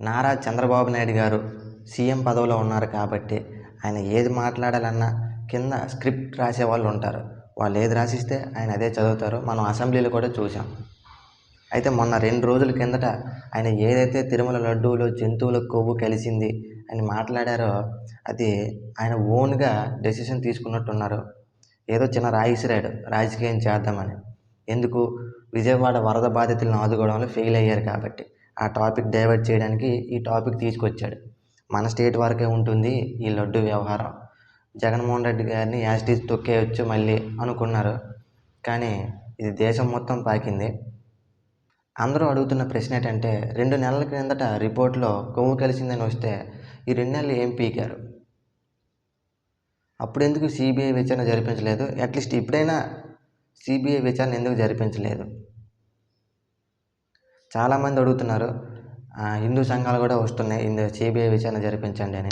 నారా చంద్రబాబు నాయుడు గారు సీఎం పదవిలో ఉన్నారు కాబట్టి ఆయన ఏది మాట్లాడాలన్నా కింద స్క్రిప్ట్ రాసే వాళ్ళు ఉంటారు. వాళ్ళు ఏది రాసిస్తే ఆయన అదే చదువుతారు. మనం అసెంబ్లీలో కూడా చూసాం అయితే మొన్న రెండు రోజుల కిందట ఆయన ఏదైతే తిరుమల లడ్డూలు జంతువుల కొవ్వు కలిసింది అని మాట్లాడారో అది ఆయన ఓన్గా డెసిషన్ తీసుకున్నట్టున్నారు. ఏదో చిన్న రాయిసిరాడు. రాజకీయం చేద్దామని. ఎందుకు? విజయవాడ వరద బాధితులను ఆదుకోవడంలో ఫెయిల్ అయ్యారు కాబట్టి. ఆ టాపిక్ డైవర్ట్ చేయడానికి ఈ టాపిక్ తీసుకొచ్చాడు. మన స్టేట్ వరకే ఉంటుంది ఈ లడ్డు వ్యవహారం. జగన్మోహన్ రెడ్డి గారిని యాస్టీజ్ తొక్కేయచ్చు మళ్ళీ అనుకున్నారు. కానీ ఇది దేశం మొత్తం పాకింది. అందరూ అడుగుతున్న ప్రశ్న ఏంటంటే రెండు నెలల క్రిందట రిపోర్ట్లో కొవ్వు కలిసిందని వస్తే ఈ రెండు నెలలు ఏం పీకారు? అప్పుడు ఎందుకు సిబిఐ విచారణ జరిపించలేదు? అట్లీస్ట్ ఇప్పుడైనా సిబిఐ విచారణ ఎందుకు జరిపించలేదు? చాలామంది అడుగుతున్నారు. హిందూ సంఘాలు కూడా వస్తున్నాయి. ఇందు సిబిఐ విచారణ జరిపించండి అని.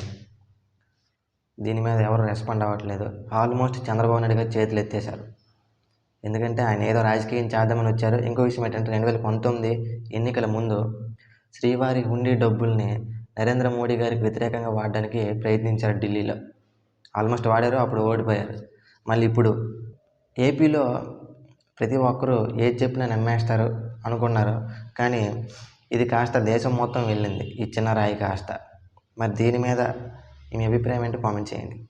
దీని మీద ఎవరు రెస్పాండ్ అవ్వట్లేదు. ఆల్మోస్ట్ చంద్రబాబు నాయుడు గారు చేతులు ఎత్తేశారు. ఎందుకంటే ఆయన ఏదో రాజకీయం చేద్దామని వచ్చారు. ఇంకో విషయం ఏంటంటే రెండు వేల పంతొమ్మిది ఎన్నికల ముందు శ్రీవారి హుండీ డబ్బుల్ని నరేంద్ర మోడీ గారికి వ్యతిరేకంగా వాడడానికి ప్రయత్నించారు ఢిల్లీలో. ఆల్మోస్ట్ వాడారు అప్పుడు ఓడిపోయారు. మళ్ళీ ఇప్పుడు ఏపీలో ప్రతి ఒక్కరూ ఏది చెప్పినా నమ్మేస్తారు. అనుకున్నారు. కానీ ఇది కాస్త దేశం మొత్తం వెళ్ళింది. ఈ చిన్న రాయి కాస్త. మరి దీని మీద మీ అభిప్రాయం ఏంటో? కామెంట్ చేయండి.